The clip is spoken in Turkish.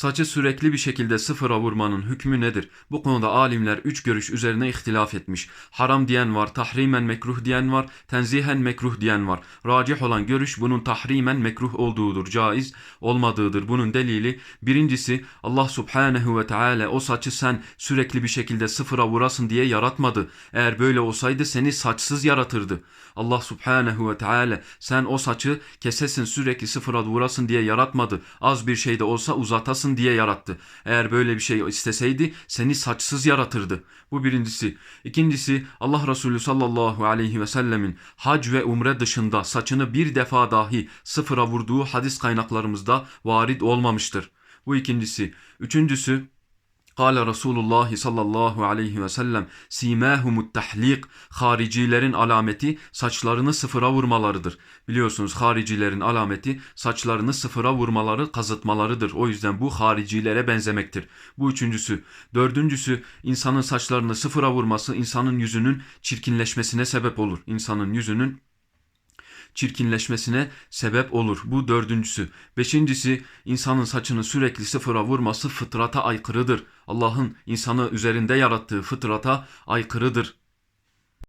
Saçı sürekli bir şekilde sıfıra vurmanın hükmü nedir? Bu konuda alimler üç görüş üzerine ihtilaf etmiş. Haram diyen var, tahrimen mekruh diyen var, tenzihen mekruh diyen var. Racih olan görüş bunun tahrimen mekruh olduğudur, caiz olmadığıdır. Bunun delili birincisi Allah subhanehu ve teala o saçı sen sürekli bir şekilde sıfıra vurasın diye yaratmadı. Eğer böyle olsaydı seni saçsız yaratırdı. Allah subhanehu ve teala sen o saçı kesesin sürekli sıfıra vurasın diye yaratmadı. Az bir şey de olsa uzatasın diye yarattı. Eğer böyle bir şey isteseydi seni saçsız yaratırdı. Bu birincisi. İkincisi Allah Resulü sallallahu aleyhi ve sellemin hac ve umre dışında saçını bir defa dahi sıfıra vurduğu hadis kaynaklarımızda varid olmamıştır. Bu ikincisi. Üçüncüsü Kale Resulullah sallallahu aleyhi ve sellem simahumut tahlik haricilerin alameti saçlarını sıfıra vurmalarıdır. Biliyorsunuz haricilerin alameti saçlarını sıfıra vurmaları kazıtmalarıdır. O yüzden bu haricilere benzemektir. Bu üçüncüsü. Dördüncüsü insanın saçlarını sıfıra vurması insanın yüzünün çirkinleşmesine sebep olur. İnsanın yüzünün çirkinleşmesine sebep olur. Bu dördüncüsü. Beşincisi insanın saçını sürekli sıfıra vurması fıtrata aykırıdır. Allah'ın insanı üzerinde yarattığı fıtrata aykırıdır.